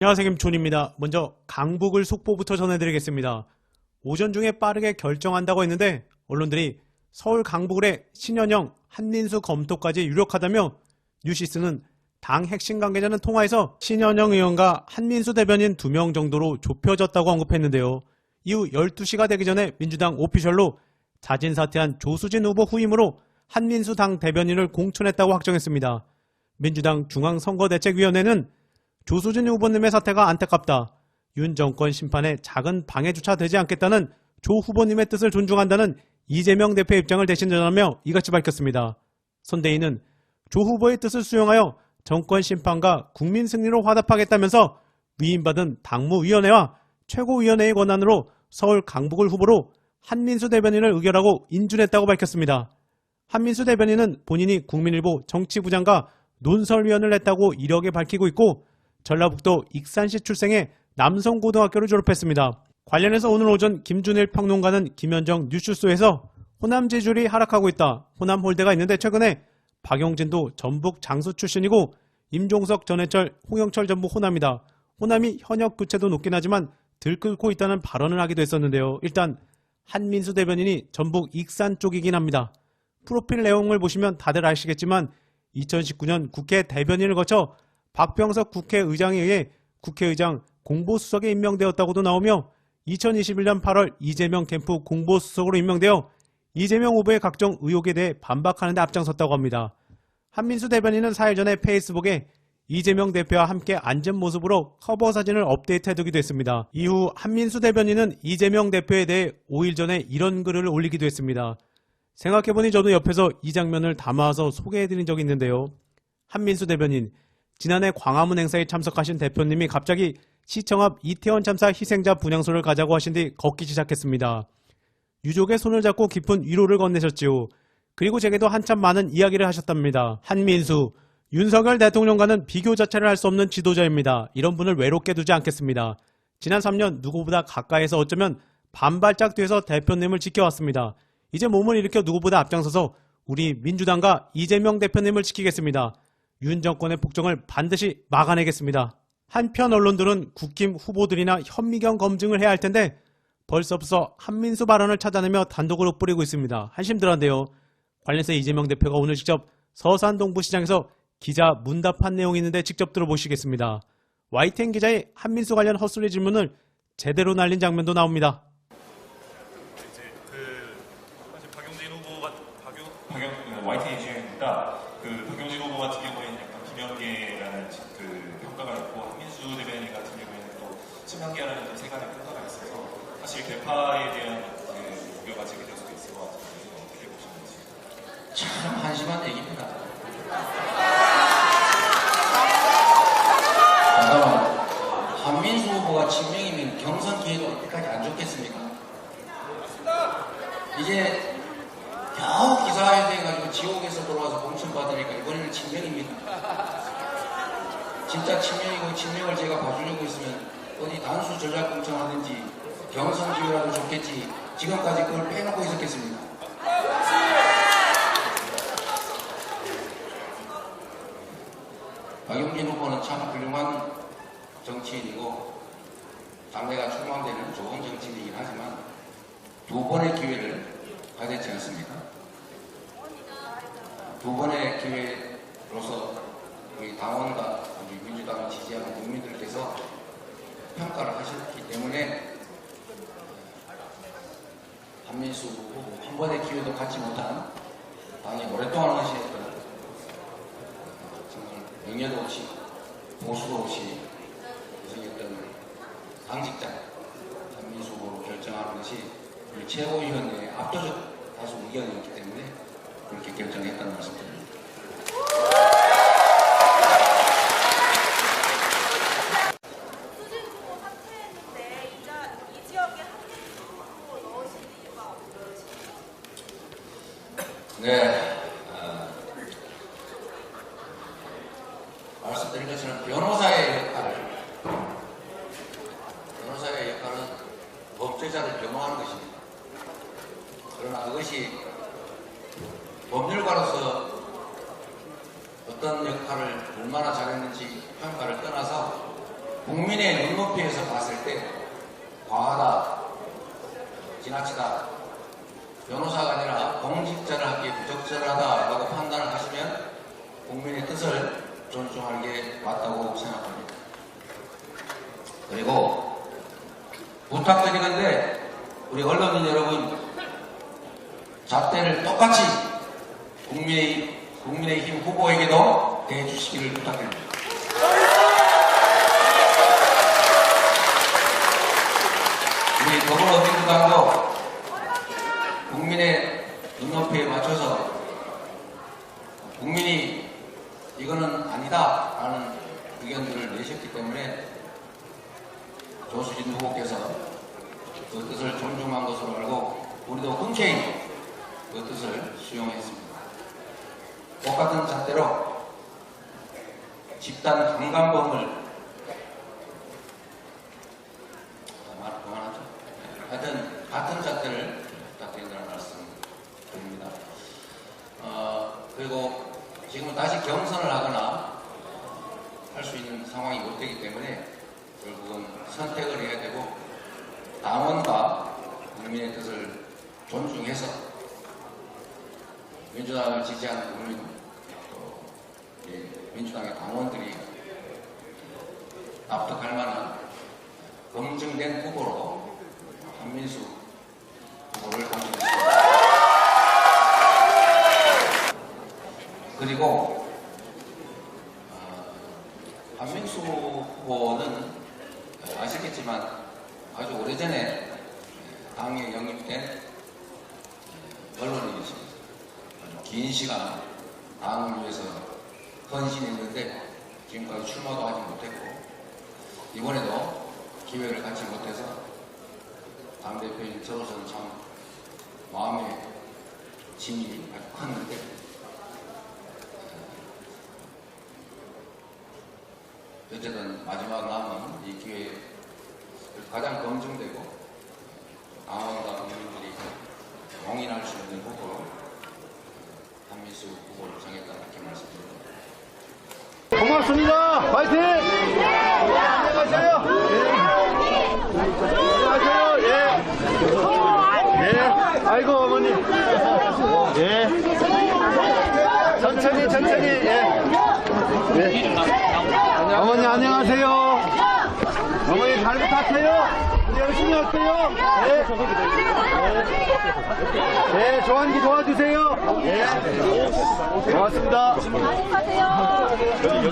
안녕하세요 김촌입니다. 먼저 강북을 속보부터 전해드리겠습니다. 오전 중에 빠르게 결정한다고 했는데 언론들이 서울 강북을의 신현영, 한민수 검토까지 유력하다며 뉴시스는 당 핵심 관계자는 통화에서 신현영 의원과 한민수 대변인 2명 정도로 좁혀졌다고 언급했는데요. 이후 12시가 되기 전에 민주당 오피셜로 자진 사퇴한 조수진 후보 후임으로 한민수 당 대변인을 공천했다고 확정했습니다. 민주당 중앙선거대책위원회는 조수진 후보님의 사태가 안타깝다. 윤 정권 심판에 작은 방해조차 되지 않겠다는 조 후보님의 뜻을 존중한다는 이재명 대표의 입장을 대신 전하며 이같이 밝혔습니다. 선대위는 조 후보의 뜻을 수용하여 정권 심판과 국민 승리로 화답하겠다면서 위임받은 당무위원회와 최고위원회의 권한으로 서울 강북을 후보로 한민수 대변인을 의결하고 인준했다고 밝혔습니다. 한민수 대변인은 본인이 국민일보 정치부장과 논설위원을 했다고 이력에 밝히고 있고 전라북도 익산시 출생의 남성고등학교를 졸업했습니다. 관련해서 오늘 오전 김준일 평론가는 김현정 뉴스쇼에서 호남 지지율이 하락하고 있다. 호남 홀대가 있는데 최근에 박용진도 전북 장수 출신이고 임종석 전해철 홍영철 전부 호남이다. 호남이 현역 부채도 높긴 하지만 들끓고 있다는 발언을 하기도 했었는데요. 일단 한민수 대변인이 전북 익산 쪽이긴 합니다. 프로필 내용을 보시면 다들 아시겠지만 2019년 국회 대변인을 거쳐 박병석 국회의장에 의해 국회의장 공보수석에 임명되었다고도 나오며 2021년 8월 이재명 캠프 공보수석으로 임명되어 이재명 후보의 각종 의혹에 대해 반박하는 데 앞장섰다고 합니다. 한민수 대변인은 4일 전에 페이스북에 이재명 대표와 함께 앉은 모습으로 커버 사진을 업데이트해두기도 했습니다. 이후 한민수 대변인은 이재명 대표에 대해 5일 전에 이런 글을 올리기도 했습니다. 생각해보니 저도 옆에서 이 장면을 담아서 소개해드린 적이 있는데요. 한민수 대변인, 지난해 광화문 행사에 참석하신 대표님이 갑자기 시청 앞 이태원 참사 희생자 분향소를 가자고 하신 뒤 걷기 시작했습니다. 유족의 손을 잡고 깊은 위로를 건네셨지요. 그리고 제게도 한참 많은 이야기를 하셨답니다. 한민수, 윤석열 대통령과는 비교 자체를 할 수 없는 지도자입니다. 이런 분을 외롭게 두지 않겠습니다. 지난 3년 누구보다 가까이서 어쩌면 반발짝 뒤에서 대표님을 지켜왔습니다. 이제 몸을 일으켜 누구보다 앞장서서 우리 민주당과 이재명 대표님을 지키겠습니다. 윤 정권의 폭정을 반드시 막아내겠습니다. 한편 언론들은 국힘 후보들이나 현미경 검증을 해야 할 텐데 벌써부터 한민수 발언을 찾아내며 단독으로 뿌리고 있습니다. 한심들한데요. 관련해서 이재명 대표가 오늘 직접 서산 동부시장에서 기자 문답한 내용이 있는데 직접 들어보시겠습니다. YTN 기자의 한민수 관련 헛소리 질문을 제대로 날린 장면도 나옵니다. 이제 그 사실 박용진 후보가 박용 박영 YTN 주행입니다. 그 박용진 후보 같은 경우에는 약간 김연계라는 그 평가가 있고 한민수 대변인 같은 경우에는 또 친명계라는 또 세간의 평가가 있어서 사실 개파에 대한 그 우려가 제기될 수도 있을 것 같은데 어떻게 보시는지. 참 한심한 얘기입니다. 잠깐만, 한민수 후보가 친명이면 경선 기회가 어디까지 안 좋겠습니까? 이제 겨우 기사에 돼가지고 지옥에서 돌아와서 공천 받으니까 이번에는 친명입니다. 진짜 친명이고 친명을 제가 봐주려고 있으면 어디 단수 전략 공천하든지 경선 기회라도 좋겠지 지금까지 그걸 빼놓고 있었겠습니까? 박용진 후보는 참 훌륭한 정치인이고 당내가 출마되는 좋은 정치인이긴 하지만 두 번의 기회를 가졌지 않습니까? 두 번의 기회로서 우리 당원과 우리 민주당을 지지하는 국민들께서 평가를 하셨기 때문에 한민수 후보 한 번의 기회도 갖지 못한 당이 오랫동안 의시했던 정말 명예도 없이 보수도 없이 생겼던 당직자 한민수 후보로 결정하는 것이 우리 최고위원회의 압도적 다수 의견이었기 때문에 그렇게 결정했다는 말씀드립니다. 수진 후보 사퇴했는데 이자 이 지역에 한민수 후보 넣으신 이유가 무엇이죠? 네. 어, 말씀드린 것처럼 변호사의 역할을 변호사의 역할은 범죄자를 변호하는 것입니다. 그러나 그것이 법률가로서 어떤 역할을 얼마나 잘했는지 평가를 떠나서 국민의 눈높이에서 봤을 때 과하다, 지나치다, 변호사가 아니라 공직자를 하기에 부적절하다라고 판단을 하시면 국민의 뜻을 존중하는 게 맞다고 생각합니다. 그리고 부탁드리건데 우리 언론인 여러분 잣대를 똑같이 국민의, 국민의힘 후보에게도 대주시기를 부탁드립니다. 우리 더불어민주당도 국민의 눈높이에 맞춰서 국민이 이거는 아니다라는 의견들을 내셨기 때문에 조수진 후보께서 그 뜻을 존중한 것으로 알고 우리도 흔쾌히 그 뜻을 수용했습니다. 똑같은 잣대로 집단 강간범을 아, 말 그만하죠. 하여튼 같은 잣대를 부탁드린다는 말씀 드립니다. 어, 그리고 지금은 다시 경선을 하거나 할 수 있는 상황이 못 되기 때문에 결국은 선택을 해야 되고 당원과 국민의 뜻을 존중해서 민주당을 지지하는 국민 또 예, 민주당의 당원들이 납득할 만한 검증된 후보로 한민수 후보를 공천했습니다. 그리고 어, 한민수 후보는 아시겠지만 아주 오래전에 당에 영입된 언론인이십니다. 아주 긴 시간 당을 위해서 헌신했는데 지금까지 출마도 하지 못했고 이번에도 기회를 갖지 못해서 당대표인 저로서는 참 마음의 짐이 아주 컸는데 어쨌든 마지막 남은 이 기회에 가장 검증되고 당원과 국민들이 용인할 수 있는 후보로 한민수 후보를 정했다 이렇게 말씀드립니다. 고맙습니다. 파이팅! 안녕하세요. 안녕하세요. 예. 예. 아이고, 어머니. 예. 천천히, 천천히. 예. 예. 어머니, 안녕하세요. 어머니, 잘 부탁해요. 우리 열심히 할게요. 예. 예, 조한기 도와주세요. 예. 고맙습니다. 안녕하세요.